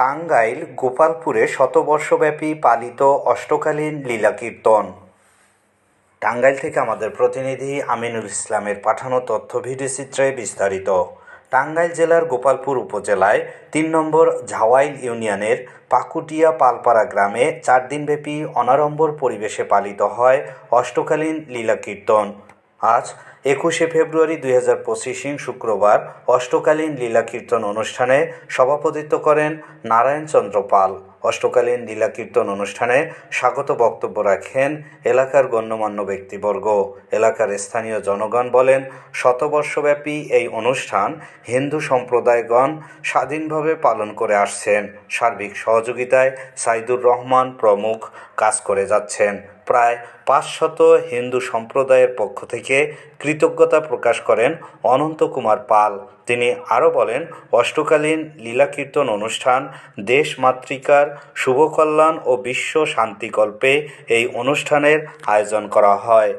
টাঙ্গাইল গোপালপুরে শতবর্ষব্যাপী পালিত অষ্টকালীন লীলা কীর্তন। টাঙ্গাইল থেকে আমাদের প্রতিনিধি আমিনুল ইসলামের পাঠানো তথ্য ভিডিওচিত্রে বিস্তারিত। টাঙ্গাইল জেলার গোপালপুর উপজেলায় তিন নম্বর ঝাওয়াইল ইউনিয়নের পাকুটিয়া পালপাড়া গ্রামে চার দিনব্যাপী অনাড়ম্বর পরিবেশে পালিত হয় অষ্টকালীন লীলা কীর্তন। আজ একুশে ফেব্রুয়ারি দুই হাজার পঁচিশিং শুক্রবার অষ্টকালীন লীলা কীর্তন অনুষ্ঠানে সভাপতিত্ব করেন নারায়ণচন্দ্র পাল। অষ্টকালীন লীলা কীর্তন অনুষ্ঠানে স্বাগত বক্তব্য রাখেন এলাকার গণ্যমান্য ব্যক্তিবর্গ। এলাকার স্থানীয় জনগণ বলেন, শতবর্ষব্যাপী এই অনুষ্ঠান হিন্দু সম্প্রদায়গণ স্বাধীনভাবে পালন করে আসছেন। সার্বিক সহযোগিতায় সাইদুর রহমান প্রমুখ কাজ করে যাচ্ছেন। প্রায় পাঁচশত হিন্দু সম্প্রদায়ের পক্ষ থেকে কৃতজ্ঞতা প্রকাশ করেন অনন্ত কুমার পাল। তিনি আরও বলেন, অষ্টকালীন লীলাকীর্তন অনুষ্ঠান দেশমাতৃকার শুভকল্যাণ ও বিশ্ব শান্তিকল্পে এই অনুষ্ঠানের আয়োজন করা হয়।